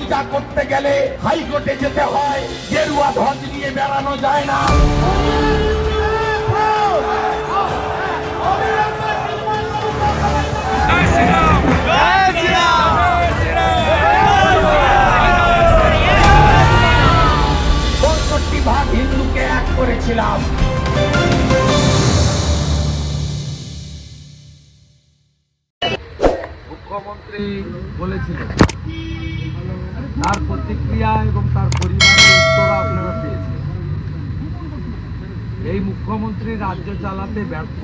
পূজা করতে গেলে হাইকোর্টে যেতে হয়। গেরুয়া ধ্বজ নিয়ে বেড়ানো যায় না। হিন্দুকে এক করেছিলাম। মুখ্যমন্ত্রী বলেছিলেন তার প্রতিক্রিয়া এবং তার পরিবারের উত্তর আপনারা পেয়েছেন। এই মুখ্যমন্ত্রী রাজ্য চালাতে ব্যর্থ,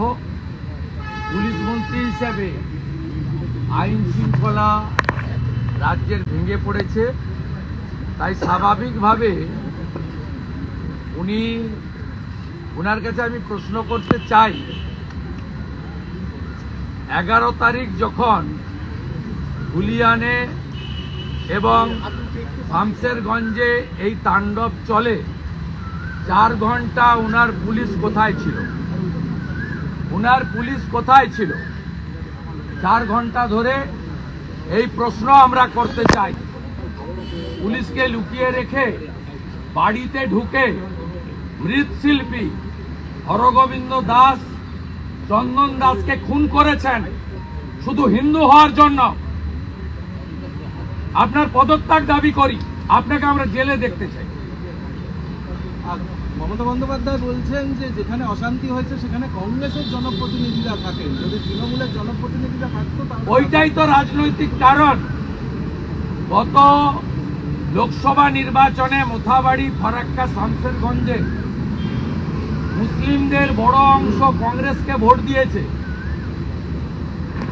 পুলিশ মন্ত্রী হিসাবে আইন শৃঙ্খলা রাজ্যের ভেঙে পড়েছে। তাই স্বাভাবিকভাবে উনি ওনার কাছে আমি প্রশ্ন করতে চাই, এগারো তারিখ যখন হুলিয়ানে এবং শামসেরগঞ্জে এই তাণ্ডব চলে। চার ঘণ্টা ওনার পুলিশ কোথায় ছিল? ওনার পুলিশ কোথায় ছিল? চার ঘণ্টা ধরে এই প্রশ্ন আমরা করতে চাই। পুলিশকে লুকিয়ে রেখে বাড়িতে ঢুকে মৃৎশিল্পী হরগোবিন্দ দাস, চন্দন দাসকে খুন করেছেন। শুধু হিন্দু হওয়ার জন্য। আপনার পদত্যাগ দাবি করি। আপনাকে আমরা জেলে দেখতে চাই। মমতা বন্দ্যোপাধ্যায় বলছেন যে যেখানে অশান্তি হয়েছে সেখানে কংগ্রেসের জনপ্রতিনিধিরা থাকেন। যদি তৃণমূলের জনপ্রতিনিধিরা থাকতো ওইটাই তো রাজনৈতিক কারণ। গত লোকসভা নির্বাচনে মোথাবাড়ি ফরাক্কা শামসেরগঞ্জে মুসলিমদের বড় অংশ কংগ্রেসকে ভোট দিয়েছে।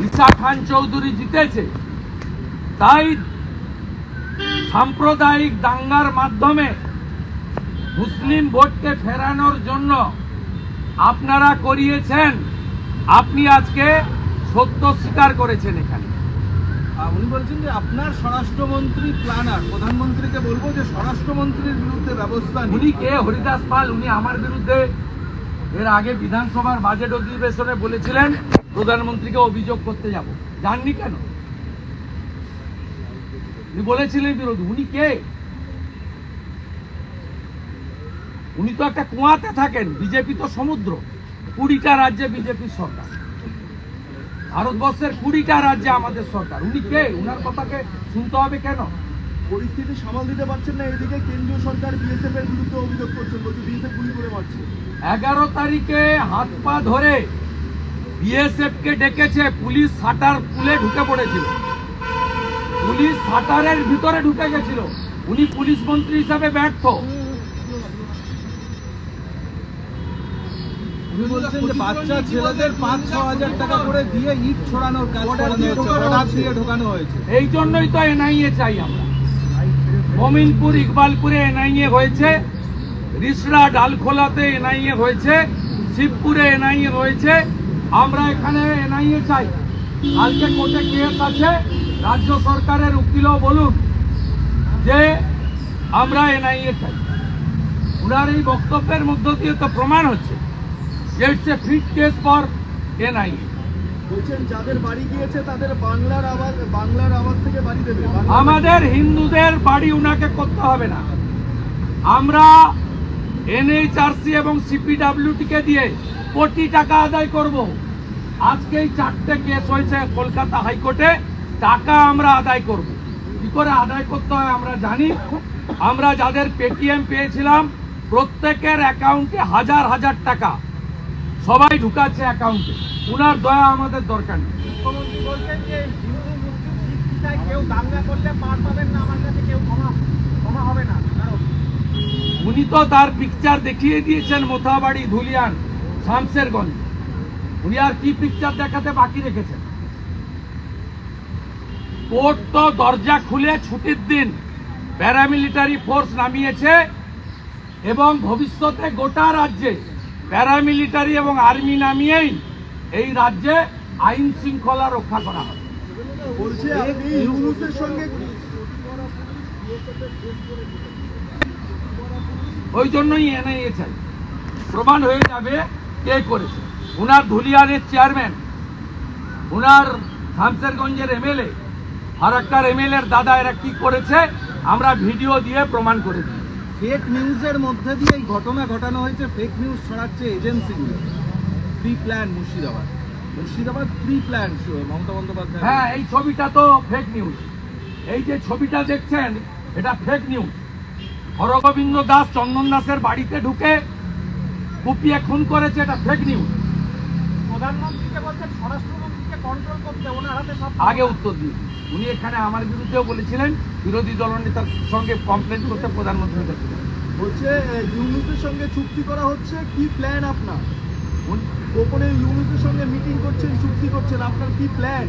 ঈশা খান চৌধুরী জিতেছে। তাই সাম্প্রদায়িক দাঙ্গার মাধ্যমে মুসলিম ভোটকে ফেরানোর জন্য আপনারা করিয়েছেন আপনি আজকে সত্য স্বীকার করেছেন এখানে। উনি বলছেন যে আপনার স্বরাষ্ট্রমন্ত্রী প্ল্যানার প্রধানমন্ত্রীকে বলব যে স্বরাষ্ট্রমন্ত্রীর বিরুদ্ধে ব্যবস্থা। উনি কে? হরিদাস পাল উনি আমার বিরুদ্ধে এর আগে বিধানসভার বাজেট অধিবেশনে বলেছিলেন প্রধানমন্ত্রীকে অভিযোগ করতে যাব। জাননি কেন? উনি বলেছিলেন বিরোধী। উনি কে? উনি তো একটা কুয়াতে থাকেন বিজেপি তো সমুদ্র। কুড়িটা রাজ্যে বিজেপির সরকার। ভারতবর্ষের কুড়িটা রাজ্যে আমাদের সরকার। উনি কে? উনার কথাকে শুনতে হবে কেন? পরিস্থিতি সামাল দিতে পারছেন না এদিকে কেন্দ্রীয় সরকার বিএসএফ এর বিরুদ্ধে অভিযোগ করছেন বলছে বিএসএফ গুলি করে মারছে। এগারো তারিখে হাত পা ধরে বিএসএফ কে ডেকেছে পুলিশ সাটার পুলে ঢুকে পড়েছিল। পুলিশ সাটারের ভিতরে ঢুকে গেছিল। উনি পুলিশ মন্ত্রী হিসাবে ব্যর্থ। উনি বলছেন যে বাচ্চা ছেলেদের পাঁচ ছ হাজার টাকা করে দিয়ে ইট ছড়ানোর কাজ করানো দিয়ে ঢোকানো হয়েছে। এই জন্যই তো এনআইএ চাই আমরা। মমিনপুর ইকবালপুরে এনআইএ হয়েছে। ডালখোলাতে এনআইএ হয়েছে। শিবপুরে এনআইএ হয়েছে। আমরা এখানে এনআইএ চাই। কালকে কোর্টে কেস আছে। রাজ্য সরকারের উকিলও বলুন যে আমরা এনআইএ চাই। ওনার এই বক্তব্যের মধ্য দিয়ে তো প্রমাণ হচ্ছে যে it's a fit case for NIA. বলছেন যাদের বাড়ি গিয়েছে তাদের বাংলার আওয়াজ বাংলার আওয়াজ থেকে বাড়ি দেবে। আমাদের হিন্দুদের বাড়ি উনাকে করতে হবে না। আমরা এনএইচআরসি এবং সিপিডাব্লিউটিকে দিয়ে কোটি টাকা আদায় করব। আজকেই চারটে কেস হয়েছে কলকাতা হাইকোর্টে। টাকা আমরা আদায় করব। কি করে আদায় করতে হয় আমরা জানি? আমরা যাদের পেটিএম পেয়েছিলাম প্রত্যেকের অ্যাকাউন্টে হাজার হাজার টাকা। সবাই ঢুকাচ্ছে অ্যাকাউন্টে। উনার দয়া আমাদের দরকার নেই। উনি তো তার পিকচার দেখিয়ে দিয়েছেন মোথাবাড়ি ধুলিয়ান শামসেরগঞ্জ। উনি আর কি পিকচার দেখাতে বাকি রেখেছেন? কোর্ট তো দরজা খুলে ছুটির দিন প্যারামিলিটারি ফোর্স নামিয়েছে এবং ভবিষ্যতে গোটা রাজ্যে প্যারামিলিটারি এবং আর্মি নামিয়েই এই রাজ্যে আইন শৃঙ্খলা রক্ষা করা হবে। ওই জন্যই এনআইএ চাই। প্রমাণ হয়ে যাবে কে করেছে। উনার ধুলিয়ানের চেয়ারম্যান উনার শামসেরগঞ্জের এমএলএ আর একটা এমএলএর দাদা এরা কি করেছে আমরা ভিডিও দিয়ে প্রমাণ করে দিই। ফেক নিউজের মধ্যে দিয়ে এই ঘটনা ঘটানো হয়েছে ফেক নিউজ ছড়াচ্ছে এজেন্সিগুলো pre plan Murshidabad. Murshidabad pre plan Mamata Bandyopadhyay হ্যাঁ এই ছবিটা তো ফেক নিউজ এই যে ছবিটা দেখছেন এটা ফেক নিউজ হরগোবিন্দ দাস চন্দন দাসের বাড়িতে ঢুকে কুপিয়ে খুন করেছে এটা ফেক নিউজ প্রধানমন্ত্রীকে বলছেন স্বরাষ্ট্রমন্ত্রীকে কন্ট্রোল করতে ওনার হাতে সব আগে উত্তর দিই উনি এখানে আমার বিরুদ্ধেও বলেছিলেন বিরোধী দলনেতার সঙ্গে কমপ্লেন করতে প্রধানমন্ত্রীর কাছে বলছে ইউনুসের সঙ্গে চুক্তি করা হচ্ছে কি প্ল্যান আপনার? গোপনে ইউনুসের সঙ্গে মিটিং করছেন চুক্তি করছেন আপনার কি প্ল্যান?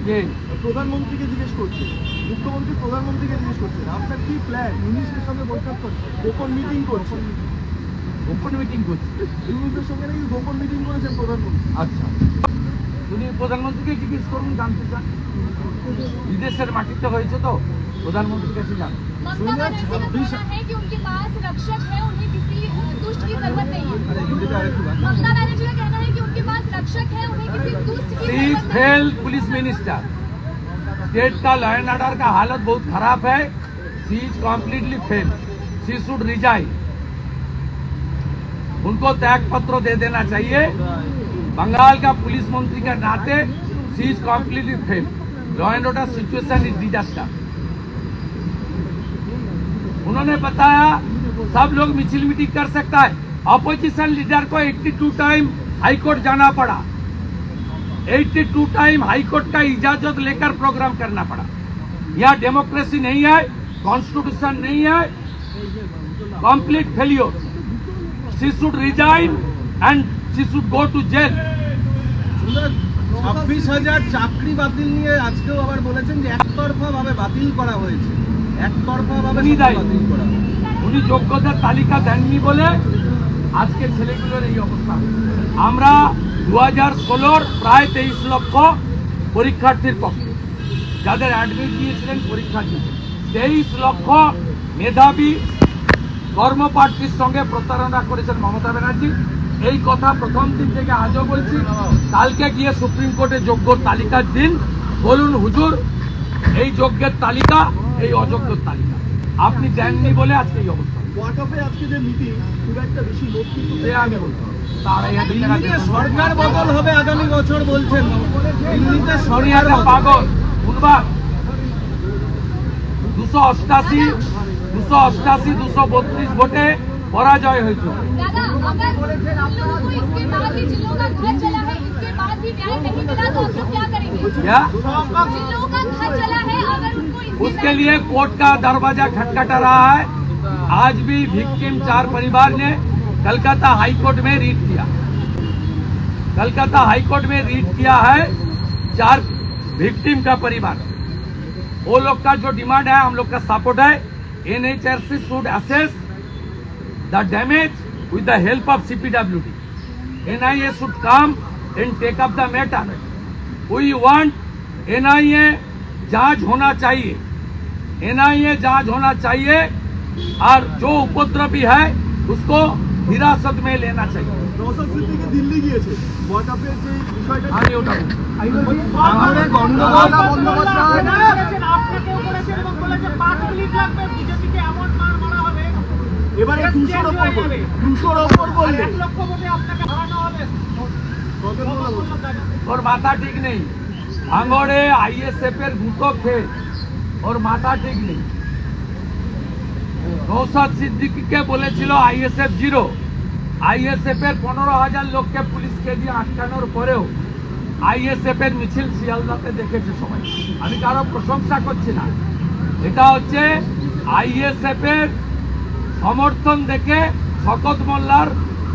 প্রধানমন্ত্রীকে জিজ্ঞেস করছেন মুখ্যমন্ত্রী প্রধানমন্ত্রীকে জিজ্ঞেস করছেন আপনার কি প্ল্যান ইউনুসের সঙ্গে বৈঠক করছেন গোপন মিটিং করছেন ওপেন মিটিং করছে। ইউনুসের সঙ্গে নাকি গোপন মিটিং করেছেন প্রধানমন্ত্রী? আচ্ছা। উনি প্রধানমন্ত্রীকে জিজ্ঞেস করুন জানতে চান বিদেশের মাটিতে হয়েছে তো প্রধানমন্ত্রীর কাছে জান ममता बनर्जी का कहना है कि उनके पास रक्षक है उन्हें किसी अ, दुष्ट की जरूरत नहीं है আরে হিন্দিতে আরেকটু গান। ममता बनर्जी का कहना है कि उनके पास रक्षक है उन्हें किसी दुष्ट की सी जरूरत नहीं फेल पुलिस मिनिस्टर स्टेट का लॉ एंड ऑर्डर का हालत बहुत खराब है she is completely fail she should resign उनको त्याग पत्र दे देना चाहिए बंगाल का पुलिस मंत्री के नाते she is fail law and order situation is disaster उन्होंने बताया, सब लोग मिছিল मीटिंग कर सकता है। अपोजिशन लीडर को 82 टाइम हाई कोर्ट जाना पड़ा। 82 टाइम हाई कोर्ट का इजाज़त लेकर प्रोग्राम करना पड़ा। यह डेमोक्रेसी नहीं है कॉन्स्टिट्यूशन नहीं है complete failure she should resign and she should go to jail. ছাব্বিশ হাজার চাকরি বাতিল নিয়ে আজকেও আবার বলেছেন যে একতরফা ভাবে বাতিল করা হয়েছে। একতরফা ভাবে বাতিল করা উনি যোগ্যতার তালিকা দেননি বলে আজকে ছেলেগুলোর এই অবস্থা। আমরা দু হাজার ষোলোর প্রায় তেইশ লক্ষ পরীক্ষার্থীর পক্ষে যাদের অ্যাডমিট দিয়েছিলেন পরীক্ষার্থী তেইশ লক্ষ মেধাবী কর্মপ্রার্থীর সঙ্গে প্রতারণা করেছেন মমতা ব্যানার্জী। এই কথা প্রথম দিন থেকে আজও বলছি কালকে গিয়ে সুপ্রিম কোর্টে যোগ্য তালিকার দিন। বলুন হুজুর এই যোগ্যের তালিকা এই অযোগ্যের তালিকা। আপনি দেননি বলে আজকে এই অবস্থা। সরকার বদল হবে আগামী বছর বলছেন। পাগল শুনবা দুশো অষ্টাশি দুশো অষ্টাশি দুশো বত্রিশ ভোটে পরাজয় হয়েছিল अगर लोगों को इसके बाद भी जिन लोगों का घर चला है इसके बाद भी न्याय नहीं मिला तो आप लोग क्या करेंगे? क्या? जिन लोगों का घर चला है अगर उनको उसके लिए कोर्ट का दरवाज़ा खटखटा रहा है। आज भी विक्टिम चार परिवार ने कलकत्ता हाईकोर्ट में रीट किया। कलकत्ता हाईकोर्ट में रीट किया है चार विक्टिम का परिवार। वो लोग का जो डिमांड है हम लोग का सपोर्ट है। NHRC should assess the damage with the help of CPWD. NIA should come and take up the matter. We want NIA जांच होना चाहिए NIA जांच होना चाहिए और जो उपद्रवी है उसको हिरासत में लेना चाहिए নওশাদ সিদ্দিকী দিল্লি গিয়েছে ওয়াকফের যে বিষয়টা আমি ওটা বলছি। ভাঙড়ে গন্ডগোল এবারে দুশোর ওপর দুশোর ওপর বলবে। ওর মাথা ঠিক নেই। ভাঙড়ে আইএসএফ এর গুতো খেয়ে ওর মাথা ঠিক নেই। নৌসাদ সিদ্দিকিকে বলেছিল আইএসএফ জিরো। আইএসএফ এর পনেরো হাজার লোককে পুলিশকে দিয়ে আটকানোর পরেও আইএসএফ এর মিছিল শিয়ালদাতে দেখেছে সবাই। আমি কারও প্রশংসা করছি না। এটা হচ্ছে আইএসএফ এর সমর্থন দেখে শকত মোল্লার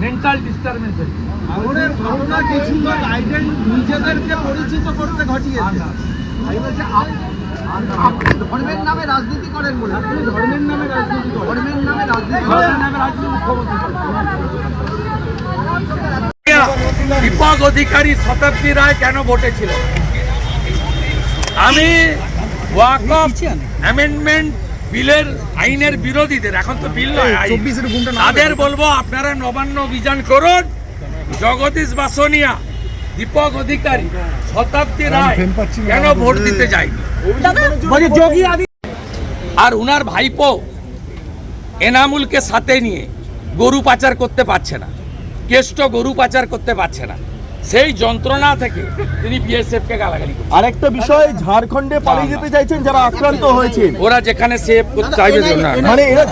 মেন্টাল ডিস্টারবেন্স হয়েছে। ঘটনা কিছু নিজেদেরকে পরিচিত করতে ঘটিয়েছে। ধর্মের নামে রাজনীতি করেন বলে। ধর্মের নামে রাজনীতি করেন। ধর্মের নামে রাজনীতি করেন। দীপক অধিকারী শতাব্দী রায় কেন ভোটে ছিল আমি ওয়াকফ অ্যামেন্ডমেন্ট বিলের আইনের বিরোধীদের এখন তো বিল নয়। তাদের বলব আপনারা নবান্ন অভিযান করুন। জগদীশ বাসনিয়া দীপক অধিকারী শতাব্দী রায় কেন ভোট দিতে যায়নি? আর উনার ভাইপো এনামুলকে সাথে নিয়ে গরু পাচার করতে পারছে না। কেষ্ট গরু পাচার করতে পারছে না। সেই যন্ত্রণা থেকে তিনি বিএসএফ কে গালাগালি করছেন। আরেকটা বিষয় ঝাড়খণ্ডে পালিয়ে যেতে চাইছেন যারা আক্রান্ত হয়েছে ওরা যেখানে সেভ করতে চাইবে না মানে এরা